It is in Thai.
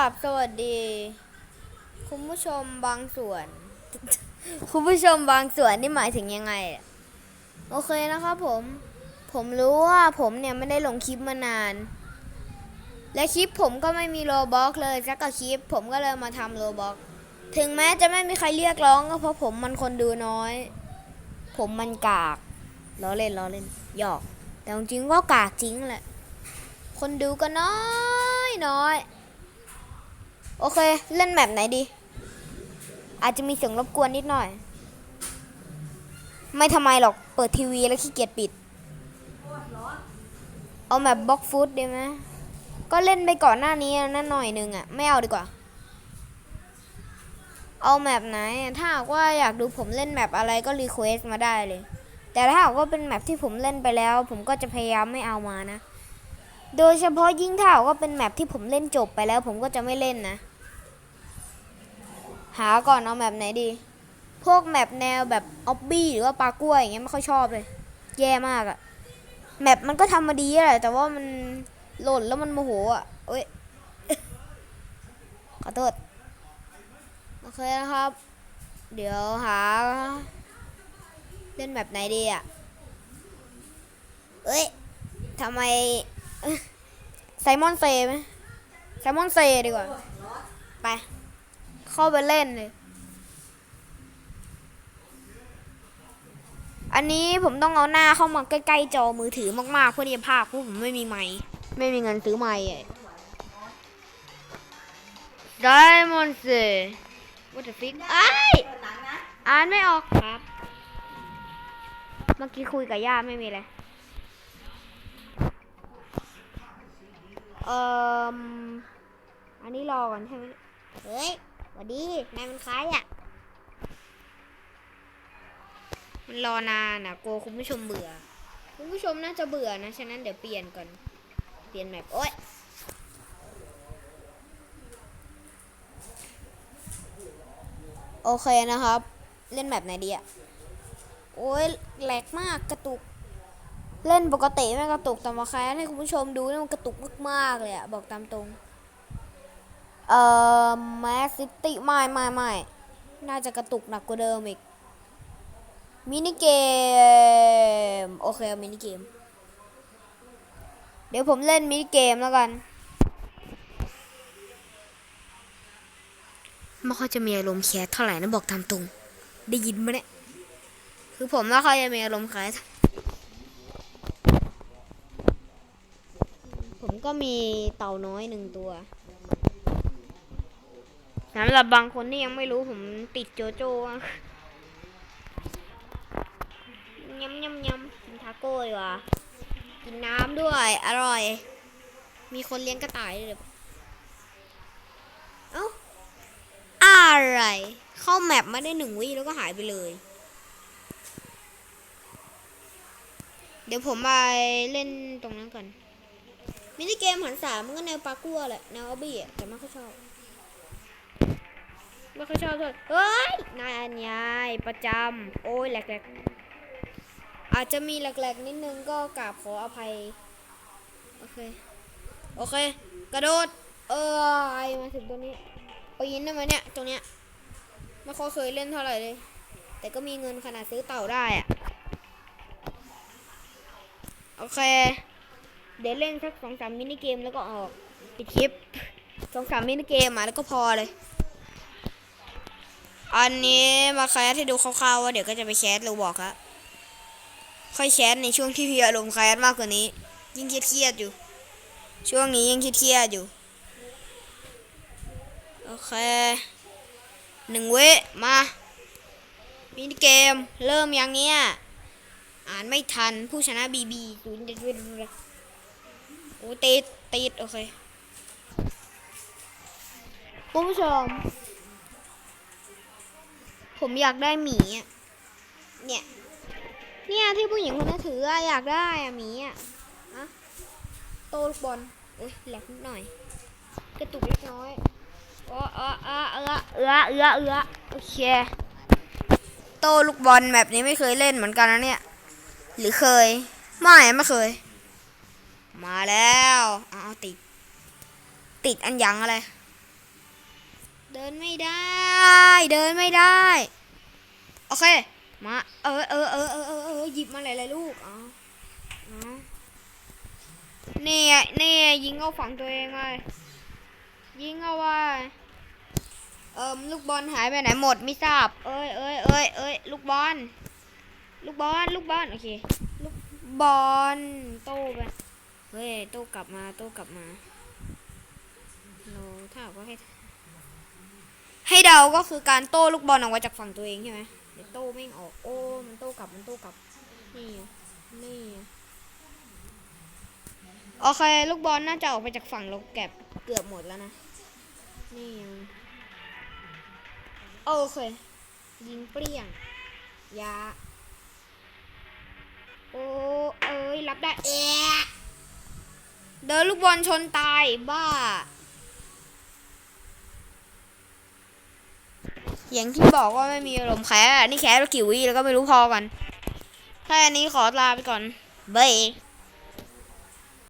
ราบสวัสดี คุณผู้ชมบางส่วน คุณผู้ชมบางส่วนนี่หมายถึงยังไง โอเคนะครับผม ผมรู้ว่าผมเนี่ยไม่ได้ลงคลิปมานาน และคลิปผมก็ไม่มีโลบ็อกเลยสักกับคลิป ผมก็เลยมาทำโลบ็อกถึงแม้จะไม่มีใครเรียกร้องก็เพราะผมมันคนดูน้อย ผมมันกากล้อเล่นล้อเล่นหยอก แต่จริงก็กากจริงแหละ คนดูก็น้อยน้อย โอเค เล่นแบบไหนดี อาจจะมีเสียงรบกวนนิดหน่อย ไม่ทำไมหรอก เปิดทีวีแล้วขี้เกียจปิด เอาแบบบล็อกฟุตดีไหมก็เล่นไปก่อนหน้านี้นั่นหน่อยหนึงอะไม่เอาดีกว่า เอาแมปไหนอะถ้าหากว่าอยากดูผมเล่นแมปอะไรก็รีเควสมาได้เลย แต่ถ้าหากว่าเป็นแมปที่ผมเล่นไปแล้ว ผมก็จะพยายามไม่เอามานะ โดยเฉพาะยิ่งถ้าหากว่าเป็นแมปที่ผมเล่นจบไปแล้ว ผมก็จะไม่เล่นนะ หาก่อนเอาแมปไหนดี พวกแมปแนวแบบออบบี้หรือว่าปลากล้วยอย่างเงี้ยไม่ค่อยชอบเลย แย่มากอะแมปมันก็ทำมาดีแหละแต่ว่ามันหล่นแล้วมันโมโหอะเอ้ยขอโทษโอเคนะครับ เดี๋ยวหา เล่นแบบไหนดีอะเอ้ยทำไมไซมอนเซไหมไซมอนเซดีกว่า ไป เข้าไปเล่นเลย อันนี้ผมต้องเอาหน้าเข้ามาใกล้ๆจอมือถือมากๆเพื่อที่จะพากย์เพราะผมไม่มีไม้ไม่มีเงินซื้อไม้ไดมอนเซ what the fuck ไอ้ายอ่านไม่ออกครับ เมื่อกี้คุยกับย่าไม่มีอะไรเอ่ออันนี้รอก่อนใช่ไหมเฮ้ยส วัสดีนายมันคล้ายอะ มันรอนานอะกลัวคุณผู้ชมเบื่อ คุณผู้ชมน่าจะเบื่อนะ ฉะนั้นเดี๋ยวเปลี่ยนก่อน เปลี่ยนแมปโอ๊ยโอเคนะครับ เล่นแบบไหนดีอะ โอ้ยแหลกมากกระตุก เล่นปกติไม่กระตุกแต่มาแค่ให้คุณผู้ชมดูนี่มันกระตุกมากๆเลยอะ บอกตามตรง เอ่อแมสซิตี้ไม่ไม่ไม่น่าจะกระตุกหนักกว่าเดิมอีก มินิเกม โอเคมินิเกม เดี๋ยวผมเล่นมินิเกมแล้วกัน ไม่ค่อยจะมีอารมณ์แคสเท่าไหร่นะบอกตามตรง ได้ยินไหมเนี่ย คือผมไม่ค่อยจะมีอารมณ์แคสผมก็มีเต่าน้อยหนึ่งตัว สำหรับบางคนที่ยังไม่รู้ผมติดโจโจ้ยำยำยำกินทาโก้ดีกว่ากินน้ำด้วย อร่อย มีคนเลี้ยงกระต่ายด้วยเอ้าอะไร เข้าแมปมาได้หนึ่งวิแล้วก็หายไปเลย เดี๋ยวผมไปเล่นตรงนั้นก่อนมินิเกมหันสามมันก็แนวปลากัวแหละ แนวออบบี้แต่ไม่ค่อยชอบ ไม่ค่อยชอบเลยเฮ้ยนายอันยายประจำโอ้ยแหลกๆ อาจจะมีแหลกๆ นิดนึงก็กราบขออภัย โอเค โอเค กระโดด เออไอมาถึงตัวนี้ปีนได้ไหมเนี่ย ตรงเนี้ย ไม่ค่อยเคยเล่นเท่าไหร่เลย แต่ก็มีเงินขนาดซื้อเต่าได้อะโอเค เดี๋ยวเล่นสักสองสามมินิเกมแล้วก็ออกปิดคลิปสองสามมินิเกมมาแล้วก็พอเลย อันนี้มาแคสให้ดูคร่าวๆว่าเดี๋ยวก็จะไปแคสเราบอกครับค่อยแชทในช่วงที่พี่อารมณ์แคสมากกว่านี้ ยิ่งเครียดๆอยู่ ช่วงนี้ยิ่งเครียดๆอยู่โอเคหนึ่งเวมามินิเกม เริ่มยังเนี้ยอ่านไม่ทันผู้ชนะบีบีศูนย์เจ็ดเวโอ้ติดติดโอเคคุณผู้ชม ผมอยากได้หมีเนี่ย เนี่ยที่ผู้หญิงคนนั้นถืออยากได้อะหมีอะอะโตลูกบอลโอ้ยแหลกนิดหน่อย กระตุกเล็กน้อยอ๋ออ๋ออ๋อเออเออเออเออโอเค โตลูกบอลแบบนี้ไม่เคยเล่นเหมือนกันนะเนี่ย หรือเคย ไม่ไม่เคย มาแล้วอ้าติด ติดอันยังอะไร เดินไม่ได้ ได้เดินไม่ได้ โอเค มาเออเออเออเออเออเออหยิบมาหลายๆลูกอ๋ออ๋อนี่ไงนี่ไงยิงเอาฝั่งตัวเองเลยยิงเอาไว้เอิมลูกบอลหายไปไหนหมดไม่ทราบ เอ้ยเอ้ยเอ้ยเอ้ยลูกบอลลูกบอลลูกบอลโอเคลูกบอลโต้ไปเฮ้ยโต้กลับมาโต้กลับมาเราถ้าหากว่าให้ ให้เดาก็คือการโต้ลูกบอลออกมาจากฝั่งตัวเองใช่ไหมเดี๋ยวโต้ไม่ออก โอ้ มันโต้กลับ มันโต้กลับ นี่ นี่ โอเค ลูกบอลน่าจะออกไปจากฝั่งเราแก็บเกือบหมดแล้วนะ นี่ไงโอเค ยิงเปรี้ยง ยา โอ้เอ้ย รับได้เอะเดินลูกบอลชนตายบ้า อย่างที่บอกว่าไม่มีอารมณ์แค่นี่แค่กี่วิแล้วก็ไม่รู้พอกันแค่อันนี้ขอลาไปก่อนบาย